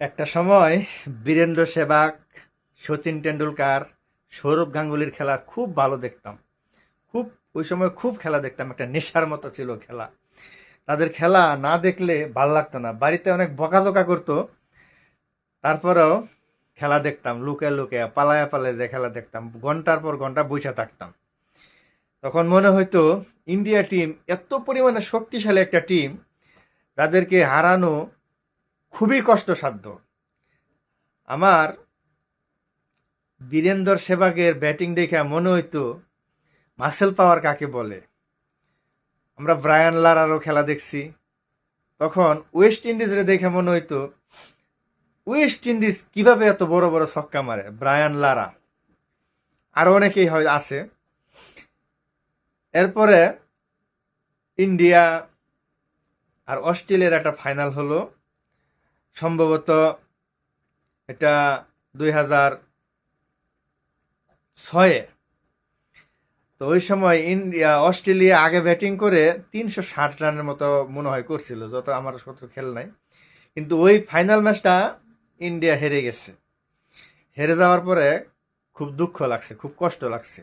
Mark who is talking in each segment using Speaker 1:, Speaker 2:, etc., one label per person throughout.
Speaker 1: একটা সময় বীরেন্দ্র সেবাগ সচিন টেন্ডুলকার সৌরভ গাঙ্গুলির খেলা খুব ভালো দেখতাম। খুব, ওই সময় খুব খেলা দেখতাম, একটা নেশার মতো ছিল খেলা। তাদের খেলা না দেখলে ভালো লাগতো না। বাড়িতে অনেক বকাঝোকা করতো। তারপরেও খেলা দেখতাম, লুকে লুকে, পালায়া পালায় যে খেলা দেখতাম, ঘণ্টার পর ঘণ্টা বসে থাকতাম। তখন মনে হইতো, ইন্ডিয়া টিম এত পরিমাণে শক্তিশালী একটা টিম তাদেরকে হারানো খুবই কষ্টসাধ্য। আমার বীরেন্দর সেবাগের ব্যাটিং দেখে মনে হইতো, মাসেল পাওয়ার কাকে বলে? আমরা ব্রায়ান লারারও খেলা দেখছি। তখন ওয়েস্ট ইন্ডিজের দেখে মনে হইতো, ওয়েস্ট ইন্ডিজ কীভাবে এত বড় বড় ছক্কা মারে? Brian Lara. আরও অনেকেই হয়, আছে। এরপরে ইন্ডিয়া আর অস্ট্রেলিয়ার একটা ফাইনাল হলো। সম্ভবত এটা দুই হাজার ছয়ে। তো ওই সময় ইন্ডিয়া, অস্ট্রেলিয়া আগে ব্যাটিং করে তিনশো ষাট রানের মতো মনে হয় করছিল, যত আমার কত খেল নাই। কিন্তু ওই ফাইনাল ম্যাচটা ইন্ডিয়া হেরে গেছে। হেরে যাওয়ার পরে খুব দুঃখ লাগছে, খুব কষ্ট লাগছে।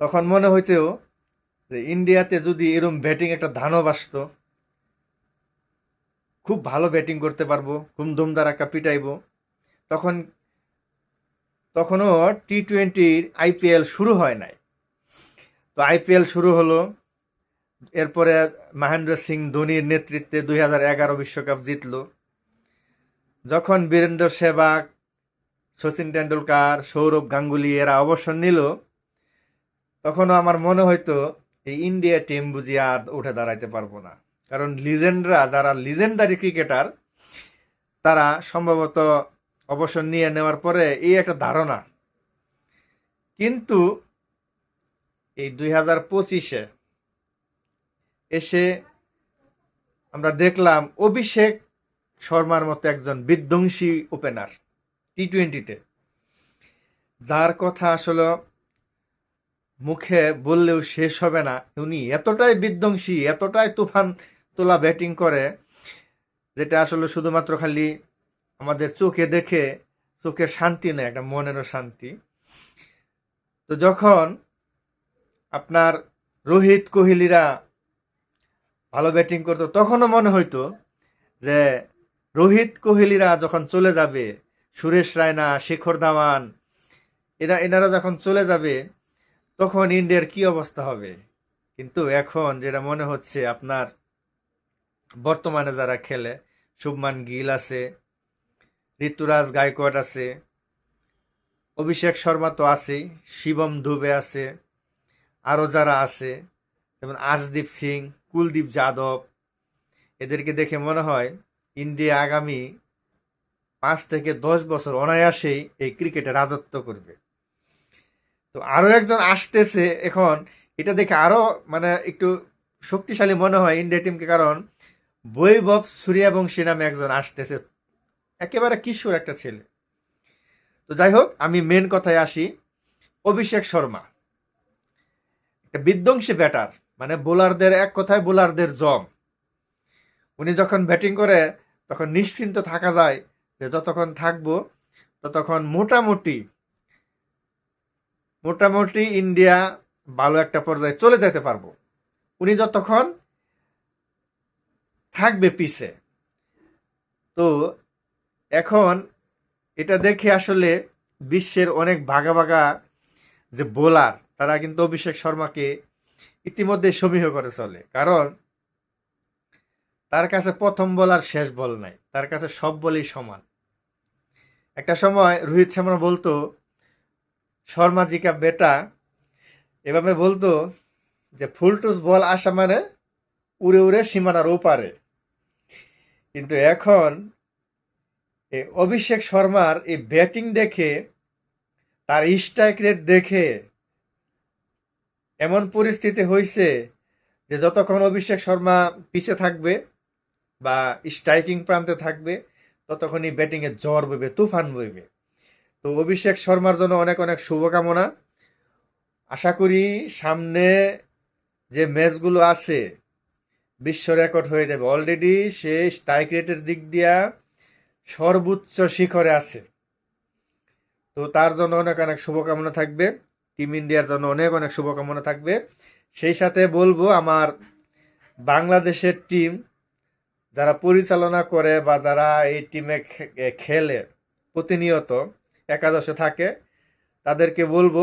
Speaker 1: তখন মনে হইতেও যে ইন্ডিয়াতে যদি এরম ব্যাটিং একটা ধানও বাসতো খুব ভালো ব্যাটিং করতে পারব, খুব দমদার একটা পিটাইবো। তখন, তখনও টি টোয়েন্টির আইপিএল শুরু হয় নাই। তো আইপিএল শুরু হলো, এরপরে মহেন্দ্র সিং ধোনির নেতৃত্বে দুই হাজার এগারো বিশ্বকাপ জিতল। যখন বীরেন্দ্র সেবাগ সচিন টেন্ডুলকার সৌরভ গাঙ্গুলি এরা অবসর নিল, তখনও আমার মনে হইতো, এই ইন্ডিয়া টিম বুঝি আর উঠে দাঁড়াইতে পারব না। কারণ লিজেন্ডরা, যারা লিজেন্ডারি ক্রিকেটার, তারা সম্ভবত অবসর নিয়ে নেওয়ার পরে এই একটা ধারণা। কিন্তু এই দুই হাজার পঁচিশে এসে আমরা দেখলাম অভিষেক শর্মার মতো একজন বিধ্বংসী ওপেনার টি টোয়েন্টিতে যার কথা আসলে মুখে বললেও শেষ হবে না। উনি এতটাই বিধ্বংসী, এতটাই তুফান তোলা ব্যাটিং করে, যেটা আসলে শুধুমাত্র খালি আমাদের চোখে দেখে চোখের শান্তি নয়, একটা মনেরও শান্তি। তো যখন আপনার রোহিত কোহলিরা ভালো ব্যাটিং করতো, তখনও মনে হইতো যে রোহিত কোহলিরা যখন চলে যাবে, সুরেশ রায়না, শেখর ধাওয়ান, এরা এনারা যখন চলে যাবে, তখন ইন্ডিয়ার কি অবস্থা হবে? কিন্তু এখন যেটা মনে হচ্ছে, আপনার বর্তমানে যারা খেলে, শুভমান গিল আছে, ঋতুরাজ গায়কোয়াড আছে, অভিষেক শর্মা তো আছেই, শিবম দুবে আছে আরও যারা আছে, যেমন আশদীপ সিং, কুলদীপ যাদব, এদেরকে দেখে মনে হয় ইন্ডিয়া আগামী পাঁচ থেকে দশ বছর অনায়াসেই এই ক্রিকেটে রাজত্ব করবে। তো আরও একজন আসতেছে এখন, এটা দেখে আরও মানে একটু শক্তিশালী মনে হয় ইন্ডিয়া টিমকে, কারণ বৈভব সূর্যবংশী নামে একজন আসতেছে। একেবারে কিশোর একটা ছেলে। তো যাই হোক, আমি মেন কথায় আসি। অভিষেক শর্মা। একটা বিধ্বংসী ব্যাটার মানে বোলারদের এক কথায় বোলারদের জম। উনি যখন ব্যাটিং করে, তখন নিশ্চিন্ত থাকা যায় যে যতক্ষণ থাকব, ততক্ষণ মোটামুটি মোটামুটি ইন্ডিয়া ভালো একটা পর্যায়ে চলে যেতে পারব। উনি যতক্ষণ থাকবে পিছে। তো এখন এটা দেখে আসলে বিশ্বের অনেক ভাগা ভাগা যে বোলার, তারা কিন্তু অভিষেক শর্মাকে ইতিমধ্যে সমীহ করে চলে। কারণ তার কাছে প্রথম বল আর শেষ বল নাই, তার কাছে সব বলই সমান। একটা সময় রোহিত শর্মা বলতো, শর্মা জিকা বেটা। এভাবে বলতো যে ফুলটুস বল আসা মানে উড়ে উড়ে সীমানার ওপারে। কিন্তু এখন অভিষেক শর্মার এই ব্যাটিং দেখে, তার স্ট্রাইক রেট দেখে এমন পরিস্থিতি হয়েছে যে যতক্ষণ অভিষেক শর্মা পিছে থাকবে বা স্ট্রাইকিং প্রান্তে থাকবে, ততক্ষণই ব্যাটিংয়ে জ্বর বইবে, তুফান বইবে। তো অভিষেক শর্মার জন্য অনেক অনেক শুভকামনা। আশা করি সামনে যে ম্যাচগুলো আছে বিশ্ব রেকর্ড হয়ে যাবে। অলরেডি সে স্ট্রাইক রেটের দিক দিয়া সর্বোচ্চ শিখরে আছে। তো তার জন্য অনেক অনেক শুভকামনা থাকবে। টিম ইন্ডিয়ার জন্য অনেক অনেক শুভকামনা থাকবে। সেই সাথে বলব, আমার বাংলাদেশের টিম যারা পরিচালনা করে বা যারা এই টিমে খেলে প্রতিনিয়ত একাদশে থাকে, তাদেরকে বলব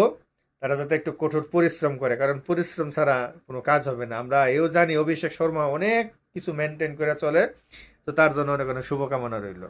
Speaker 1: তারা যাতে একটু কঠোর পরিশ্রম করে, কারণ পরিশ্রম ছাড়া কোনো কাজ হবে না। আমরা এও জানি অভিষেক শর্মা অনেক কিছু মেনটেন করে চলে, তো তার জন্য অনেক অনেক শুভকামনা রইল।